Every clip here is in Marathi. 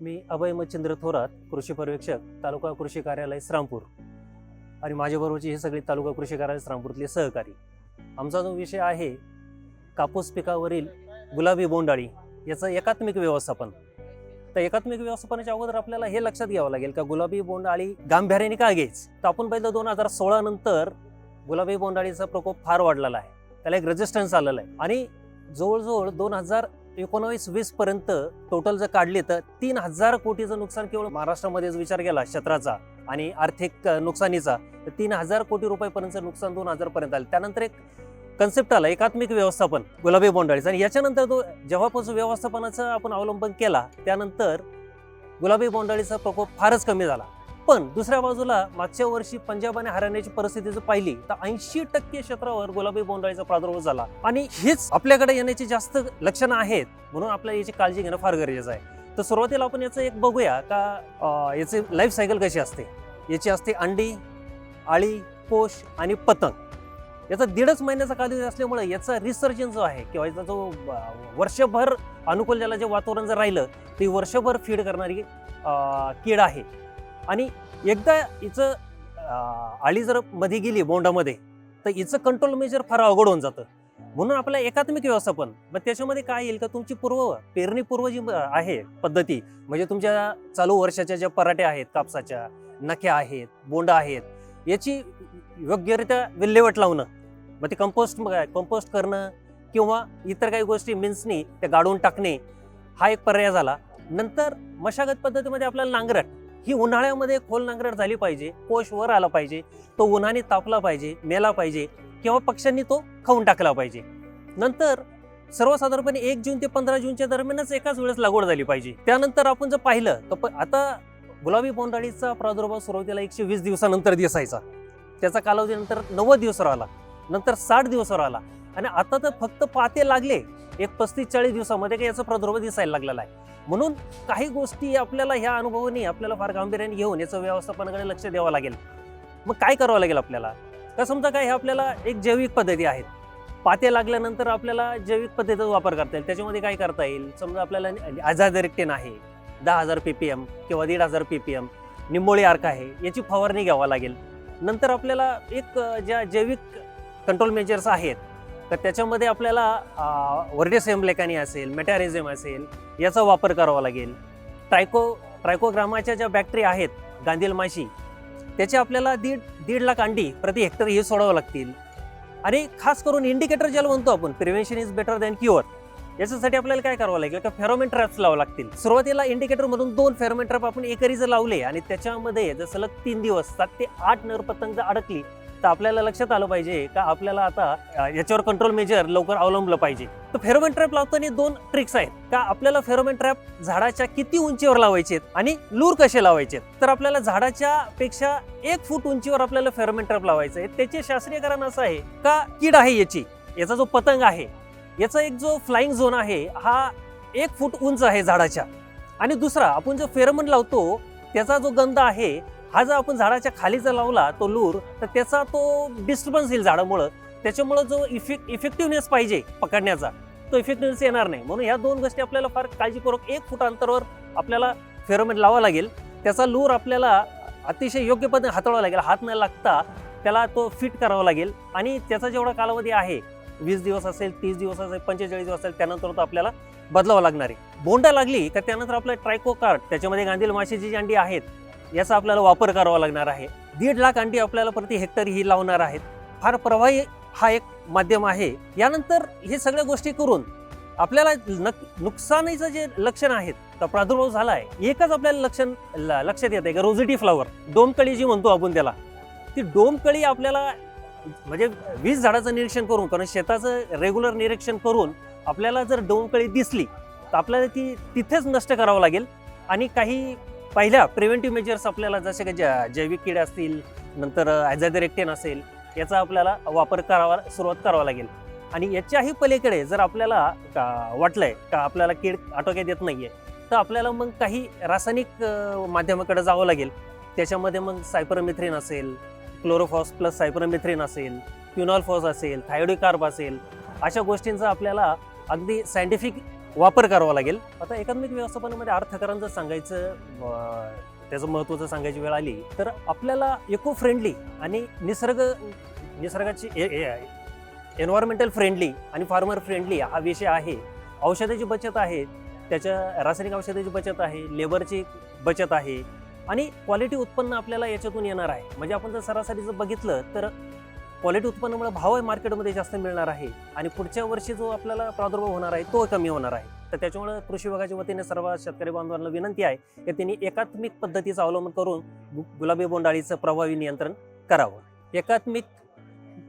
मी अभय मच्छिंद्र थोरात कृषी पर्यवेक्षक तालुका कृषी कार्यालय श्रामपूर. आणि माझ्याबरोबरचे हे सगळे तालुका कृषी कार्यालय श्रामपूरतले सहकारी. आमचा जो विषय आहे कापूस पिकावरील गुलाबी बोंडाळी याचं एकात्मिक व्यवस्थापन. तर एकात्मिक व्यवस्थापनाच्या अगोदर आपल्याला हे लक्षात घ्यावं लागेल का गुलाबी बोंडाळी गांभीर्याने का घ्यायच? तर आपण पहिलं दोन हजार सोळा नंतर गुलाबी बोंडाळीचा प्रकोप फार वाढलेला आहे. त्याला एक रेजिस्टन्स आलेला आहे. आणि जवळजवळ दोन हजार एकोणावीस वीस पर्यंत टोटल जर काढले तर तीन हजार कोटीचं नुकसान केवळ महाराष्ट्रामध्येच विचार केला क्षेत्राचा आणि आर्थिक नुकसानीचा. तर तीन हजार कोटी रुपयापर्यंतचं नुकसान दोन हजार पर्यंत आलं. त्यानंतर एक कन्सेप्ट आला एकात्मिक व्यवस्थापन गुलाबी बोंडाळीचा आणि याच्यानंतर तो जेव्हापासून व्यवस्थापनाचा आपण अवलंबन केला त्यानंतर गुलाबी बोंडाळीचा प्रकोप फारच कमी झाला. पण दुसऱ्या बाजूला मागच्या वर्षी पंजाब आणि हरियाणाची परिस्थिती जर पाहिली तर ऐंशी टक्के क्षेत्रावर गुलाबी बोंडाळीचा प्रादुर्भाव झाला. आणि हेच आपल्याकडे येण्याची जास्त लक्षणं आहेत म्हणून आपल्याला याची काळजी घेणं फार गरजेचं आहे. तर सुरुवातीला आपण याचं एक बघूया का याचे याची लाईफ सायकल कशी असते? याची असते अंडी आळी कोश आणि पतंग. याचा दीडच महिन्याचा कालावधी असल्यामुळे याचा रिसर्जन जो आहे किंवा याचा जो वर्षभर अनुकूल ज्याला जे वातावरण जर राहिलं ती वर्षभर फीड करणारी कीड आहे. आणि एकदा हिचं आळी जर मध्ये गेली बोंडामध्ये तर हिचं कंट्रोल मेजर फार अवघड होऊन जातं. म्हणून आपलं एकात्मिक व्यवस्थापन मग त्याच्यामध्ये काय येईल? का तुमची पूर्व पेरणीपूर्व जी आहे पद्धती म्हणजे तुमच्या चालू वर्षाच्या ज्या पराठ्या आहेत कापसाच्या नख्या आहेत बोंड आहेत याची योग्यरित्या विल्हेवाट लावणं मग ते कंपोस्ट कंपोस्ट करणं किंवा इतर काही गोष्टी मिन्सनी त्या गाडून टाकणे हा एक पर्याय झाला. नंतर मशागत पद्धतीमध्ये आपल्याला नांगरट ही उन्हाळ्यामध्ये खोल नांगरट झाली पाहिजे कोश वर आला पाहिजे तो उन्हाने तापला पाहिजे मेला पाहिजे किंवा पक्ष्यांनी तो खाऊन टाकला पाहिजे. नंतर सर्वसाधारणपणे एक जून ते पंधरा जूनच्या दरम्यानच एकाच वेळेस लागवड झाली पाहिजे. त्यानंतर आपण जर पाहिलं तर प- आता गुलाबी बोंडाळीचा प्रादुर्भाव सुरुवातीला एकशे वीस दिवसानंतर दिसायचा. त्याचा कालावधी नंतर नव्वद दिवसावर आला नंतर साठ दिवसावर आला. आणि आता तर फक्त पाते लागले एक पस्तीस चाळीस दिवसामध्ये काही याचा प्रादुर्भाव दिसायला लागलेला आहे. म्हणून काही गोष्टी आपल्याला ह्या अनुभवाने आपल्याला फार गांभीर्याने घेऊन याचं व्यवस्थापनाकडे लक्ष द्यावं लागेल. मग काय करावं लागेल आपल्याला? का समजा काय हे आपल्याला एक जैविक पद्धती आहेत. पाते लागल्यानंतर आपल्याला जैविक पद्धतीचा वापर करता येईल. त्याच्यामध्ये काय करता येईल? समजा आपल्याला आझादरेक्टेन आहे दहा हजार पी पी एम किंवा दीड हजार पी पी एम निंबोळी अर्क आहे याची फवारणी घ्यावा लागेल. नंतर आपल्याला एक ज्या जैविक कंट्रोल मेजर्स आहेत तर त्याच्यामध्ये आपल्याला वर्डेसेम लेखानी असेल मेटॅरिझम असेल याचा वापर करावा लागेल. ट्रायको ट्रायकोग्रामाच्या ज्या बॅक्टरी आहेत गांधील माशी त्याचे आपल्याला दीड दीड लाख अंडी प्रति हेक्टर हे सोडावं लागतील. आणि खास करून इंडिकेटर ज्याला म्हणतो आपण prevention is better than cure. याच्यासाठी आपल्याला काय करावं लागेल का फेरोमेन ट्रॅप्स लावावं लागतील. सुरुवातीला इंडिकेटरमधून दोन फेरोमेन ट्रॅप आपण एकरी जर लावले आणि त्याच्यामध्ये जर सलग तीन दिवस सात ते आठ नर पतंग जर अडकली तर आपल्याला लक्षात आलं पाहिजे का आपल्याला आता याच्यावर कंट्रोल मेजर लवकर अवलंबलं पाहिजे. तर फेरोमेन ट्रॅप लावताना दोन ट्रिक्स आहेत. का आपल्याला फेरोमेन ट्रॅप झाडाच्या किती उंचीवर लावायचे आणि लूर कसे लावायचे तर आपल्याला झाडाच्या पेक्षा एक फूट उंचीवर आपल्याला फेरोमेन ट्रॅप लावायचं आहे त्याचे शास्त्रीय कारण असं आहे का कीड आहे याची? याचा जो पतंग आहे याचा एक जो फ्लाइंग झोन आहे हा एक फूट उंच आहे झाडाच्या. आणि दुसरा आपण जो फेरोमन लावतो त्याचा जो गंध आहे हा जर आपण झाडाच्या खाली जर लावला तो लूर तर त्याचा तो डिस्टर्बन्स येईल झाडामुळं. त्याच्यामुळं जो इफेक्ट इफेक्टिव्हनेस पाहिजे पकडण्याचा तो इफेक्टिव्हनेस येणार नाही. म्हणून ह्या दोन गोष्टी आपल्याला फार काळजीपूर्वक एक फूट अंतरावर आपल्याला फेरोमेन लावावा लागेल. त्याचा लूर आपल्याला अतिशय योग्य पद्धतीने हाताळावा लागेल. हात न लागता त्याला तो फिट करावा लागेल. आणि त्याचा जेवढा कालावधी आहे वीस दिवस असेल तीस दिवस असेल पंचेचाळीस दिवस असेल त्यानंतर तो आपल्याला बदलावा लागणार आहे. बोंडा लागली तर त्यानंतर आपलं ट्रायको कार्ड त्याच्यामध्ये गांधील माशीची जी अंडी आहेत याचा आपल्याला वापर करावा लागणार आहे. दीड लाख अंडी आपल्याला प्रति हेक्टर ही लावणार आहेत. फार प्रभावी हा एक माध्यम आहे. यानंतर हे सगळ्या गोष्टी करून आपल्याला नक नुकसानीचं जे लक्षण आहेत तर प्रादुर्भाव झाला आहे एकच आपल्याला लक्षण ल- लक्षात येत आहे का रोझिटी फ्लावर डोमकळी जी म्हणतो आपण त्याला. ती डोमकळी आपल्याला म्हणजे वीज झाडाचं निरीक्षण करून कारण शेताचं रेग्युलर निरीक्षण करून आपल्याला जर डोमकळी दिसली तर आपल्याला ती तिथेच नष्ट करावं लागेल. आणि काही पहिल्या प्रिव्हेंटिव्ह मेजर्स आपल्याला जसे की ज्या जैविक कीड असतील नंतर ॲझॅदरेक्टेन असेल याचा आपल्याला वापर करावा सुरुवात करावा लागेल. आणि याच्याही पलीकडे जर आपल्याला का- वाटलंय का आपल्याला कीड आटोक्यात येत नाहीये तर आपल्याला मग काही रासायनिक माध्यमाकडे जावं लागेल. त्याच्यामध्ये मग सायपरमिथ्रिन असेल क्लोरोफॉस प्लस सायपरमिथ्रिन असेल क्युनॉलफॉस असेल थायडोकार्ब असेल अशा गोष्टींचा आपल्याला अगदी सायंटिफिक वापर करावा लागेल. आता एकात्मिक व्यवस्थापनामध्ये अर्थकारण जर सांगायचं त्याचं त्याचं महत्त्वाचं सांगायची वेळ आली तर आपल्याला इको फ्रेंडली आणि निसर्ग निसर्गाची एन्व्हायरमेंटल फ्रेंडली आणि फार्मर फ्रेंडली हा विषय आहे. औषधाची बचत आहे त्याच्या रासायनिक औषधाची बचत आहे लेबरची बचत आहे आणि क्वालिटी उत्पन्न आपल्याला याच्यातून येणार आहे. म्हणजे आपण जर सरासरी जर बघितलं तर क्वालिटी उत्पन्नामुळे भाव मार्केटमध्ये जास्त मिळणार आहे आणि पुढच्या वर्षी जो आपल्याला प्रादुर्भाव होणार आहे तो कमी होणार आहे. तर त्याच्यामुळे कृषी विभागाच्या वतीने सर्व शेतकरी बांधवांना विनंती आहे की त्यांनी एकात्मिक पद्धतीचा अवलंबन करून गु- गुलाबी बोंडाळीचं प्रभावी नियंत्रण करावं. एकात्मिक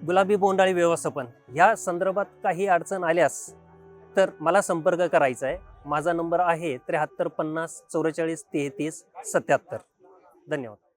गुलाबी बोंडाळी व्यवस्थापन या संदर्भात काही अडचण आल्यास तर मला संपर्क करायचा आहे. माझा नंबर आहे त्र्याहत्तर पन्नास चौवेचाळीस तेहतीस सत्याहत्तर. धन्यवाद.